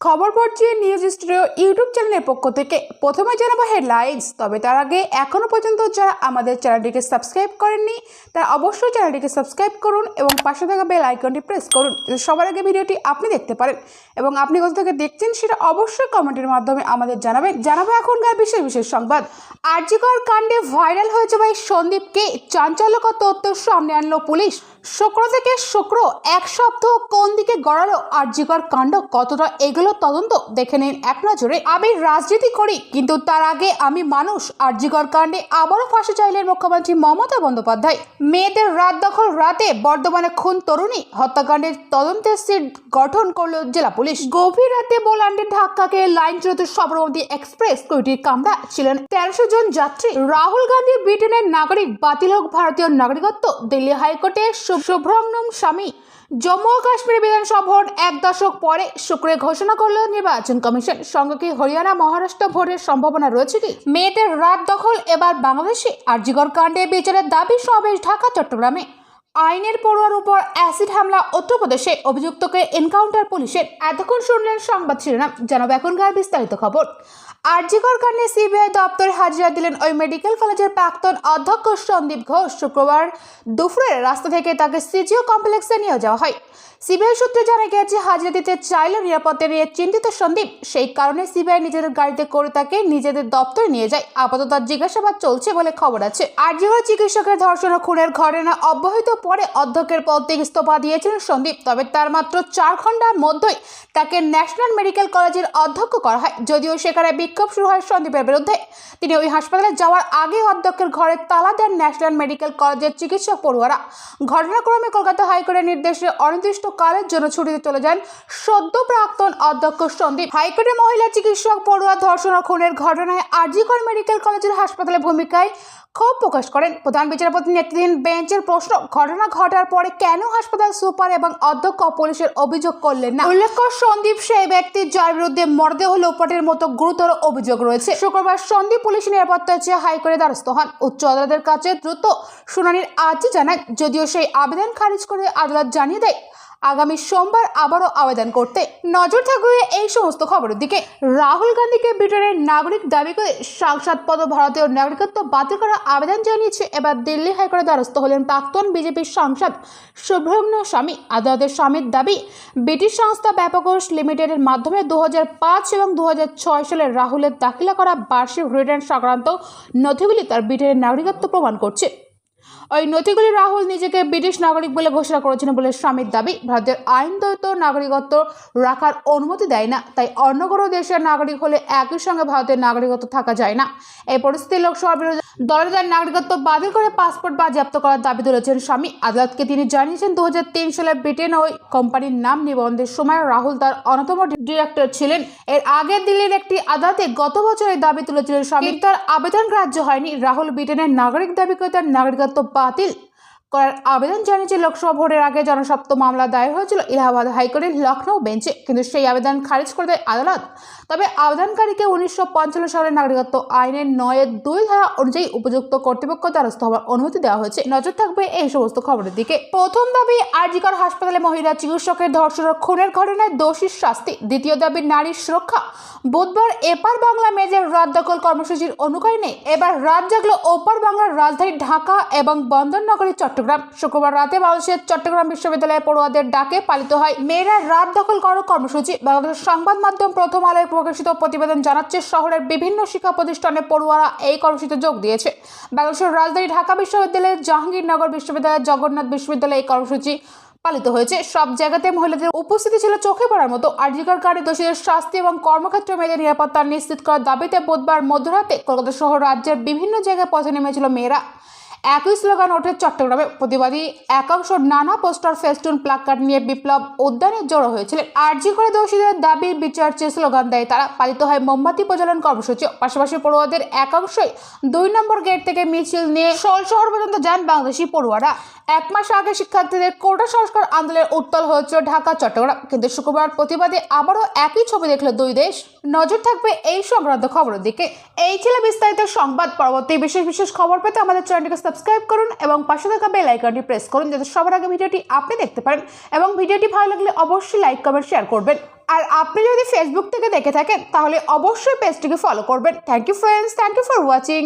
খবর পড়ছি news studio YouTube চ্যানেলের পক্ষ থেকে। প্রথমে জানাব হেডলাইন্স, তবে তার আগে এখনও পর্যন্ত যারা আমাদের চ্যানেলটিকে সাবস্ক্রাইব করেননি, তারা অবশ্যই চ্যানেলটিকে সাবস্ক্রাইব করুন এবং পাশে থাকা বেল আইকনটি প্রেস করুন সবার আগে ভিডিওটি আপনি দেখতে পারেন। এবং আপনি কোথা থেকে দেখছেন সেটা অবশ্যই কমেন্টের মাধ্যমে আমাদের জানাবেন। জানাব এখনকার বিশেষ বিশেষ সংবাদ। আর্যিকর কাণ্ডে ভাইরাল হয়েছে ভাই সন্দীপকে। চাঞ্চল্যকর তথ্য সামনে আনলো পুলিশ। শুক্র থেকে শুক্র এক সপ্তাহ কোন দিকে গড়ালো আর্যিকর কাণ্ড, কতটা এগুলো তদন্ত দেখে নিন এক নজরে। আমি রাজনীতি করি, কিন্তু তার আগে আমি মানুষ। আর্যিকর কাণ্ডে আবারও ফাঁসি চাইলেন মুখ্যমন্ত্রী মমতা বন্দ্যোপাধ্যায়। মেয়েদের রাত দখল রাতে বর্ধমানে খুন তরুণী হত্যাকাণ্ডের তদন্তের সিট গঠন করল জেলা পুলিশ। গভীর রাতে বোলান্ডের ধাক্কাকে লাইন চলতে সবরমতী এক্সপ্রেস কুইটির কামরা ছিলেন তেরোশো জন যাত্রী। রাহুল গান্ধী ব্রিটেনের নাগরিক, বাতিল হোক ভারতীয় নাগরিকত্ব, দিল্লি হাইকোর্টে শুভ্রংনম স্বামী। জম্মু ও কাশ্মীর বিধানসভা ভোট এক দশক পরে শুক্রে ঘোষণা করল নির্বাচন কমিশন। সঙ্গে কি হরিয়ানা মহারাষ্ট্র ভোটের সম্ভাবনা রয়েছে কি? মেয়েদের রাত দখল, এবার বাংলাদেশে আরজিগর কাণ্ডে বিচারের দাবি সমাবেশ ঢাকা, চট্টগ্রামে। আইনের পড়ুয়ার উপর অ্যাসিড হামলা, উত্তরপ্রদেশে অভিযুক্তকে এনকাউন্টার পুলিশের। এতক্ষণ শুনলেন সংবাদ শিরোনাম, জানাব এখনকার বিস্তারিত খবর। আরজিকর কাণ্ডে সিবিআই দপ্তরে হাজিরা দিলেন ওই মেডিকেল কলেজের প্রাক্তন অধ্যক্ষ সন্দীপ ঘোষ শুক্রবার দুপুরে রাস্তা থেকে তাকে সিজিও কমপ্লেক্সে নিয়ে যাওয়া হয়। সিবিআই সূত্রে জানা গিয়েছে, হাজিরা দিতে চাইলেও নিরাপত্তা নিয়ে চিন্তিত সন্দীপ। সেই কারণে সিবিআই নিজেদের গাড়িতে করে তাকে নিজেদের দপ্তরে নিয়ে যায়। আপাতত জিজ্ঞাসাবাদ চলছে বলে খবর আছে। আরজিকর চিকিৎসকের ধর্ষণ ও খুনের ঘটনা অব্যাহত পরে অধ্যক্ষের পদ থেকে ইস্তফা দিয়েছেন সন্দীপ। তবে তার মাত্র চার ঘণ্টার মধ্যেই তাকে ন্যাশনাল মেডিকেল কলেজের অধ্যক্ষ করা হয়। যদিও সেখানে বিক্ষোভ শুরু হয় সন্দীপের বিরুদ্ধে। তিনি ওই হাসপাতালে যাওয়ার আগে অধ্যক্ষের ঘরে তালা দেন ন্যাশনাল মেডিকেল কলেজের চিকিৎসক পড়ুয়ারা। ঘটনাক্রমে কলকাতা হাইকোর্টের নির্দেশে অনির্দিষ্টকালের জন্য ছুটিতে চলে যান সদ্য প্রাক্তন অধ্যক্ষ সন্দীপ। হাইকোর্টের মহিলা চিকিৎসক পড়ুয়া ধর্ষণ ও খুনের ঘটনায় আরজিকর মেডিকেল কলেজের হাসপাতালে ভূমিকায় ক্ষোভ প্রকাশ করেন প্রধান বিচারপতি নেতৃত্বাধীন বেঞ্চের প্রশ্ন, ঘটনা ঘটার পরে কেন হাসপাতাল সুপার এবং অধ্যক্ষ পুলিশের অভিযোগ করলেন না? উল্লেখ্য, সন্দীপ সেই ব্যক্তি যার বিরুদ্ধে মরদেহ লোপাটের মতো গুরুতর অভিযোগ রয়েছে। শুক্রবার সন্দীপ পুলিশ নিরাপত্তা চেয়ে হাইকোর্টে দ্বারস্থ হন। উচ্চ আদালতের কাছে দ্রুত শুনানির আর্জি জানান, যদিও সেই আবেদন খারিজ করে আদালত জানিয়ে দেয় আগামী সোমবার আবারও আবেদন করতে নজর থাকবে এই সমস্ত খবরের দিকে। রাহুল গান্ধীকে ব্রিটেনের নাগরিক দাবি করে সাংসদ পদ ভারতীয় নাগরিকত্ব বাতিল করার আবেদন জানিয়েছে। এবার দিল্লি হাইকোর্টে দ্বারস্থ হলেন প্রাক্তন বিজেপির সাংসদ সুব্রহ্মণ্য স্বামী। আদালতের স্বামীর দাবি, ব্রিটিশ সংস্থা ব্যাপকোষ লিমিটেডের মাধ্যমে দু হাজার পাঁচ এবং দু হাজার ছয় সালে রাহুলের দাখিলা করা বার্ষিক রিটার্ন সংক্রান্ত নথিগুলি তার ব্রিটেনের নাগরিকত্ব প্রমাণ করছে। ওই নথিগুলি রাহুল নিজেকে ব্রিটিশ নাগরিক বলে ঘোষণা করেছেন বলে স্বামীর দাবি। ভারতের আইনদত্ত নাগরিকত্ব রাখার অনুমতি দেয় না, তাই অন্য কোনো দেশের নাগরিক হলে একই সঙ্গে ভারতের নাগরিকত্ব থাকা যায় না। এই পরিস্থিতি লোকসভা বিরোধী দলের তার নাগরিকত্ব বাতিল করে পাসপোর্ট বাজেয়াপ্ত করার দাবি তুলেছেন স্বামী। আদালতকে তিনি জানিয়েছেন দু হাজার তিন সালে ব্রিটেন ওই কোম্পানির নাম নিবন্ধের সময় রাহুল তার অন্যতম ডিরেক্টর ছিলেন। এর আগে দিল্লির একটি আদালতে গত বছরের দাবি তুলেছিলেন স্বামী। তার আবেদন গ্রাহ্য হয়নি। রাহুল ব্রিটেনের নাগরিক দাবি করে তার নাগরিকত্ব বাতিল করার আবেদন জানিয়েছে লোকসভা ভোটের আগে জনস্বার্থ মামলা দায়ের হয়েছিল ইলাহাবাদ হাইকোর্টের লখনৌ বেঞ্চে। কিন্তু সেই আবেদন খারিজ করে দেয় আদালত। তবে আবেদনকারীকে উনিশশো পঞ্চান্ন সালের নাগরিকত্ব আইনের নয়ের দুই ধারা অনুযায়ী উপযুক্ত কর্তৃপক্ষ দ্বারস্থ হওয়ার অনুমতি দেওয়া হয়েছে। নজর থাকবে এই সমস্ত খবরের দিকে। প্রথম দাবি, আরজিকর হাসপাতালে মহিলা চিকিৎসকের ধর্ষণ ও খুনের ঘটনায় দোষীর শাস্তি। দ্বিতীয় দাবি, নারীর সুরক্ষা। বুধবার এপার বাংলা মেজের রাত দখল কর্মসূচির অনুকরণে এবার রাত জাগলো ওপার বাংলার রাজধানী ঢাকা এবং বন্দরনগরী চট্টগ্রাম। শুক্রবার রাতে বাংলাদেশের চট্টগ্রাম বিশ্ববিদ্যালয়ের পড়ুয়াদের ডাকে পালিত হয়। মেয়েরা রাত দখল করো কর্মসূচি। বাংলাদেশের সংবাদ মাধ্যম প্রথম আলোয় প্রকাশিত প্রতিবেদন জানাচ্ছে, শহরের বিভিন্ন শিক্ষা প্রতিষ্ঠানে পড়ুয়ারা এই কর্মসূচিতে যোগ দিয়েছে। বাংলাদেশের রাজধানী ঢাকা বিশ্ববিদ্যালয়ের জাহাঙ্গীরনগর বিশ্ববিদ্যালয় জগন্নাথ বিশ্ববিদ্যালয়ে এই কর্মসূচি পালিত হয়েছে। সব জায়গাতে মহিলাদের উপস্থিতি ছিল চোখে পড়ার মতো। আর্জিকর দোষীদের শাস্তি এবং কর্মক্ষেত্রে মেয়েদের নিরাপত্তা নিশ্চিত করার দাবিতে বুধবার মধ্যরাতে কলকাতা সহ রাজ্যের বিভিন্ন জায়গায় পথে নেমেছিল মেয়েরা। একই স্লোগান ওঠে চট্টগ্রামে। প্রতিবাদী একাংশ নানা পোস্টার, ফেস্টুন, প্লাকার্ড নিয়ে বিপ্লব উদ্যানে জড়ো হয়েছিলেন। আর্জি করে দোষীদের দাবির বিচার চেয়ে স্লোগান দেয় তারা পালিত হয় মোমবাতি প্রজ্বলন কর্মসূচি। পাশাপাশি পড়ুয়াদের একাংশই দুই নম্বর গেট থেকে মিছিল নিয়ে শোল শহর পর্যন্ত যান বাংলাদেশি পড়ুয়ারা। এক মাস আগে শিক্ষার্থীদের কোটা সংস্কার আন্দোলনের উত্তল হয়েছিল ঢাকা, চট্টগ্রাম। কিন্তু শুক্রবার প্রতিবাদে আবারও একই ছবি দেখল দুই দেশ। নজর থাকবে এই সংক্রান্ত খবরের দিকে। এই ছিল বিস্তারিত সংবাদ। পরবর্তী বিশেষ বিশেষ খবর পেতে আমাদের চ্যানেলটিকে সাবস্ক্রাইব করুন এবং পাশে থাকা বেল আইকনটি প্রেস করুন যাতে সবার আগে ভিডিওটি আপনি দেখতে পারেন এবং ভিডিওটি ভালো লাগলে অবশ্যই লাইক কমেন্ট শেয়ার করবেন। আর আপনি যদি ফেসবুক থেকে দেখে থাকেন, তাহলে অবশ্যই পেজটিকে ফলো করবেন। Thank you friends thank you for watching